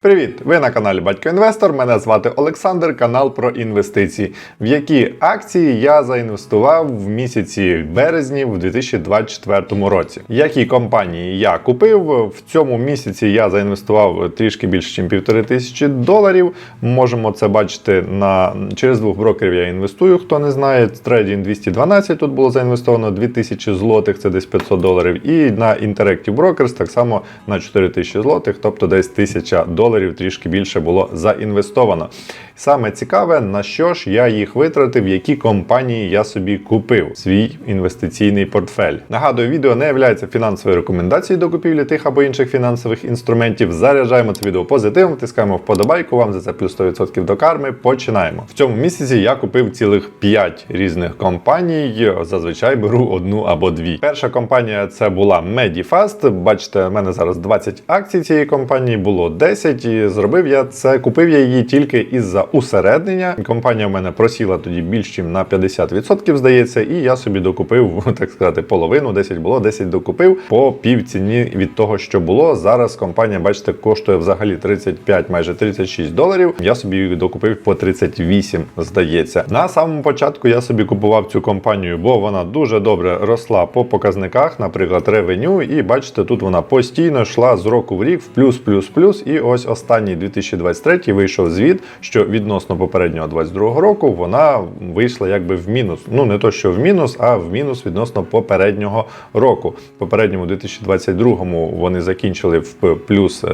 Привіт! Ви на каналі Батько Інвестор. Мене звати Олександр, канал про інвестиції. В які акції я заінвестував в місяці березні в 2024 році. Які компанії я купив в цьому місяці? Я заінвестував трішки більше, ніж півтори тисячі доларів. Можемо це бачити на через двох брокерів. Я інвестую. Хто не знає, Trading 212 тут було заінвестовано 2000 злотих, це десь 500 доларів. І на Interactive Brokers так само на 4000 злотих, тобто десь 1000 доларів трішки більше було заінвестовано. Саме цікаве, на що ж я їх витратив, які компанії я собі купив свій інвестиційний портфель. Нагадую, відео не є фінансовою рекомендацією до купівлі тих або інших фінансових інструментів. Заряджаємо це відео позитивом, тискаємо вподобайку. Вам за це плюс 100% до карми. Починаємо. В цьому місяці я купив цілих 5 різних компаній. Зазвичай беру одну або дві. Перша компанія це була Medifast. Бачите, в мене зараз 20 акцій цієї компанії, було 10. І зробив я це, купив я її тільки із-за усереднення. Компанія в мене просіла тоді більш ніж на 50%, здається, і я собі докупив, так сказати, половину, 10 було, 10 докупив по півціні від того, що було. Зараз компанія, бачите, коштує взагалі 35, майже 36 доларів. Я собі її докупив по 38, здається. На самому початку я собі купував цю компанію, бо вона дуже добре росла по показниках, наприклад, ревеню. І бачите, тут вона постійно йшла з року в рік в плюс, плюс, плюс. І ось останній 2023 вийшов звіт, що відносно попереднього 22 року вона вийшла якби в мінус. Ну не то, що в мінус, а в мінус відносно попереднього року. Попередньому 2022 вони закінчили в плюс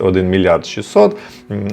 1 мільярд 600,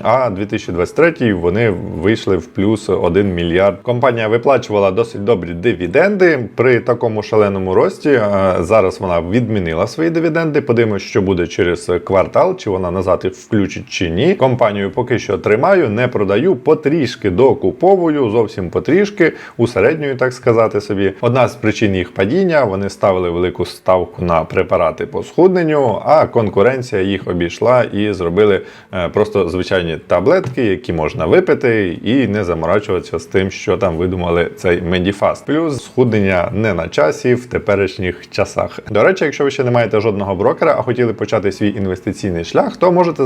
а 2023 вони вийшли в плюс 1 мільярд. Компанія виплачувала досить добрі дивіденди при такому шаленому рості. Зараз вона відмінила свої дивіденди. Подивимося, що буде через квартал, чи вона назад їх включить чи ні. Компанію поки що тримаю, не продаю, потрішки докуповую, зовсім потрішки, усередньою, так сказати собі. Одна з причин їх падіння вони ставили велику ставку на препарати по схудненню, а конкуренція їх обійшла і зробили е, просто звичайні таблетки, які можна випити, і не заморачуватися з тим, що там видумали цей Медіфаст. Плюс схуднення не на часі в теперішніх часах. До речі, якщо ви ще не маєте жодного брокера, а хотіли почати свій інвестиційний шлях, то можете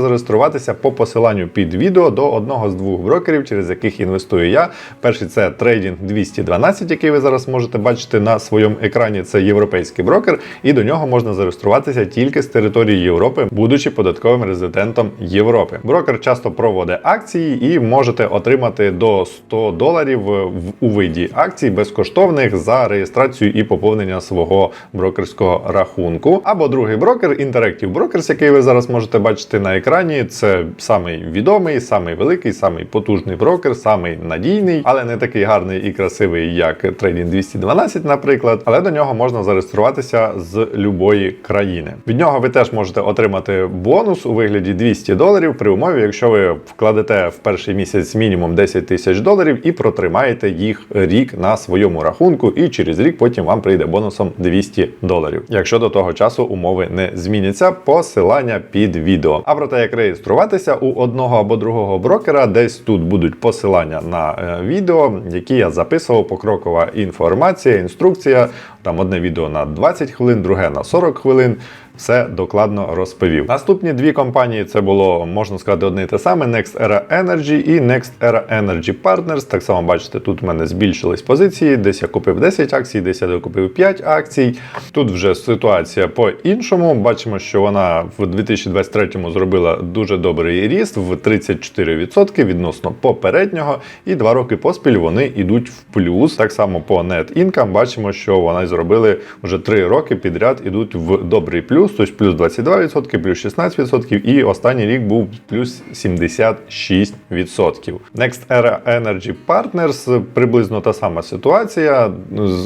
зареєструватися по посиланню під відео до одного з двох брокерів, через яких інвестую я. Перший це Trading 212, який ви зараз можете бачити на своєму екрані. Це європейський брокер, і до нього можна зареєструватися тільки з території Європи, будучи податковим резидентом Європи. Брокер часто проводить акції і можете отримати до 100 доларів в у виді акцій безкоштовних за реєстрацію і поповнення свого брокерського рахунку. Або другий брокер Interactive Brokers, який ви зараз можете бачити на екрані. Це самий відомий, самий великий, самий потужний брокер, самий надійний, але не такий гарний і красивий, як Trading 212, наприклад. Але до нього можна зареєструватися з любої країни. Від нього ви теж можете отримати бонус у вигляді 200 доларів при умові, якщо ви вкладете в перший місяць мінімум 10 тисяч доларів і протримаєте їх рік на своєму рахунку, і через рік потім вам прийде бонусом 200 доларів. Якщо до того часу умови не зміняться, посилання під відео. А про те, як реєструватися у одного або другого брокера, десь тут будуть посилання на е, відео, які я записував, покрокова інформація, інструкція. Там одне відео на 20 хвилин, друге на 40 хвилин. Все докладно розповів. Наступні дві компанії це було, можна сказати, одне і те саме: Next Era Energy і Next Era Energy Partners. Так само бачите, тут у мене збільшились позиції. Десь я купив 10 акцій, десь я докупив 5 акцій. Тут вже ситуація по-іншому. Бачимо, що вона в 2023-му зробила дуже добрий ріст в 34% відносно попереднього. І два роки поспіль вони йдуть в плюс. Так само по Net Income бачимо, що вона зробили вже 3 роки підряд ідуть в добрий плюс, тобто плюс 22%, плюс 16%, і останній рік був плюс 76%. Next Era Energy Partners приблизно та сама ситуація.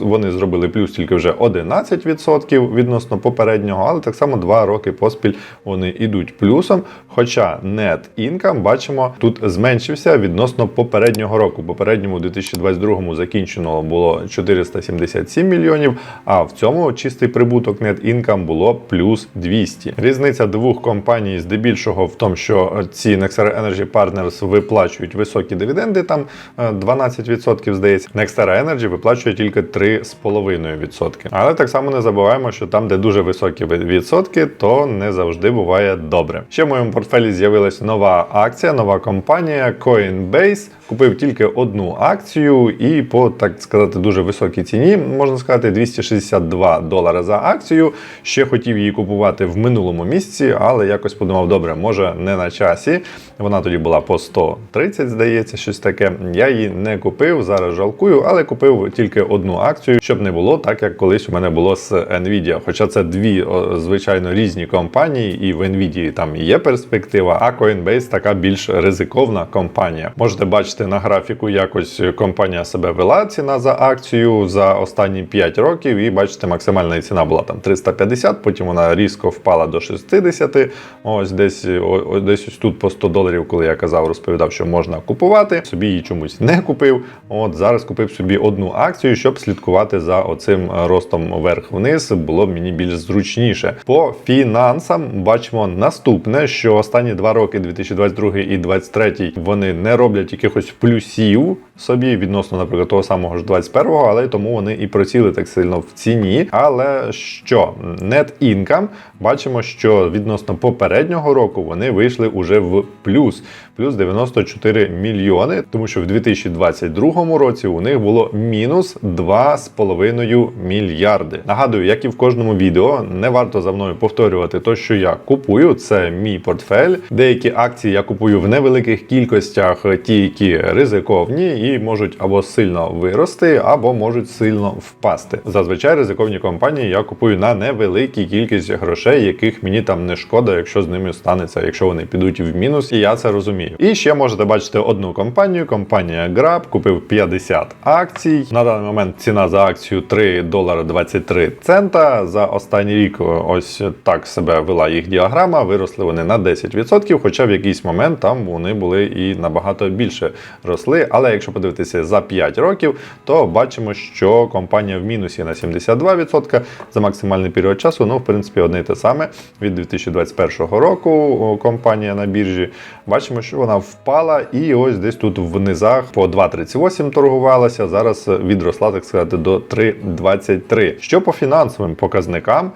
Вони зробили плюс тільки вже 11% відносно попереднього, але так само 2 роки поспіль вони йдуть плюсом. Хоча Net Income, бачимо, тут зменшився відносно попереднього року. Попередньому 2022 закінчено було 477 мільйонів, а в цьому чистий прибуток net income було плюс 200. Різниця двох компаній здебільшого в тому, що ці Nexera Energy Partners виплачують високі дивіденди, там е, 12% здається. Nexera Energy виплачує тільки 3,5%. Але так само не забуваємо, що там, де дуже високі відсотки, то не завжди буває добре. Ще в моєму портфелі з'явилась нова акція, нова компанія Coinbase. Купив тільки одну акцію і по так сказати дуже високій ціні, можна сказати, 262 долари за акцію. Ще хотів її купувати в минулому місяці, але якось подумав, добре, може не на часі. Вона тоді була по 130, здається, щось таке. Я її не купив, зараз жалкую, але купив тільки одну акцію, щоб не було так, як колись у мене було з Nvidia. Хоча це дві звичайно різні компанії, і в Nvidia там є перспектива, а Coinbase така більш ризиковна компанія. Можете бачити на графіку, якось компанія себе вела ціна за акцію за останні 5 років, і бачите, максимальна ціна була там 350, потім вона різко впала до 60. Ось десь о- о- десь ось тут по 100 доларів, коли я казав, розповідав, що можна купувати. Собі її чомусь не купив. От зараз купив собі одну акцію, щоб слідкувати за оцим ростом вверх-вниз. Було б мені більш зручніше. По фінансам бачимо наступне, що останні два роки, 2022 і 2023, вони не роблять якихось плюсів собі відносно, наприклад, того самого ж 21-го, але тому вони і просіли так сильно в ціні. Але що net income, бачимо, що відносно попереднього року вони вийшли уже в плюс, плюс 94 мільйони, тому що в 2022 році у них було мінус 2,5 мільярди. Нагадую, як і в кожному відео, не варто за мною повторювати то, що я купую. Це мій портфель. Деякі акції я купую в невеликих кількостях, ті, які ризиковні і можуть або сильно вирости, або можуть сильно впасти. Зазвичай ризиковні компанії я купую на невеликій кількість грошей, яких мені там не шкода, якщо з ними станеться, якщо вони підуть в мінус, і я це розумію. І ще можете бачити одну компанію. Компанія Grab купив 50 акцій. На даний момент ціна за акцію 3 долари 23 цента. За останній рік ось так себе вела їх діаграма. Виросли вони на 10%, хоча в якийсь момент там вони були і набагато більше росли. Але якщо подивитися за 5 років, то бачимо, що компанія в мінусі на 72% за максимальний період часу. Ну, в принципі, одне і те саме від 2021 року. Компанія на біржі. Бачимо, що вона впала, і ось десь тут в низах по 2,38 торгувалася. Зараз відросла, так сказати, до 3,23. Що по фінансовим показникам?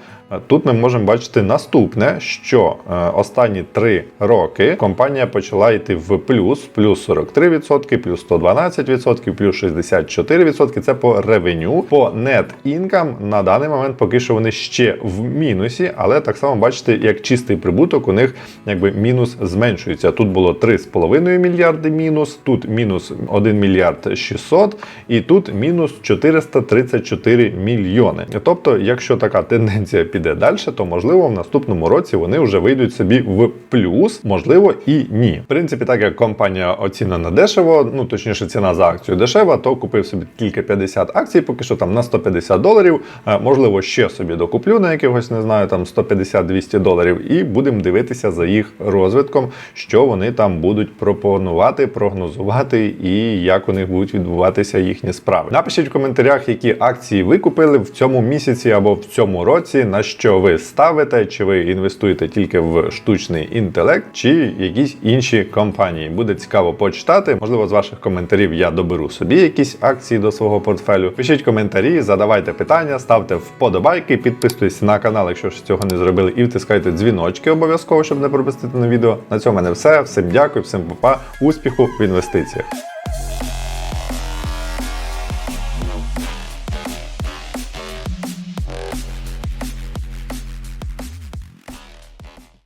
Тут ми можемо бачити наступне, що е, останні три роки компанія почала йти в плюс, плюс 43%, плюс 112%, плюс 64%. Це по ревеню. По net income на даний момент поки що вони ще в мінусі, але так само бачите, як чистий прибуток у них якби мінус зменшується. Тут було 3,5 мільярди мінус, тут мінус 1 мільярд 600 і тут мінус 434 мільйони. Тобто, якщо така тенденція піде далі, то можливо в наступному році вони вже вийдуть собі в плюс, можливо і ні. В принципі, так як компанія оцінена дешево, ну точніше, ціна за акцію дешева, то купив собі тільки 50 акцій, поки що там на 150 доларів. Е, Можливо, ще собі докуплю на якихось, не знаю, там 150-200 доларів, і будемо дивитися за їх розвитком, що вони там будуть пропонувати, прогнозувати і як у них будуть відбуватися їхні справи. Напишіть в коментарях, які акції ви купили в цьому місяці або в цьому році, на що ви ставите, чи ви інвестуєте тільки в штучний інтелект, чи якісь інші компанії. Буде цікаво почитати. Можливо, з ваших коментарів я доберу собі якісь акції до свого портфелю. Пишіть коментарі, задавайте питання, ставте вподобайки, підписуйтесь на канал, якщо ж цього не зробили, і втискайте дзвіночки обов'язково, щоб не пропустити на відео. На цьому в мене все. Всім дякую, всім па-па, успіху в інвестиціях.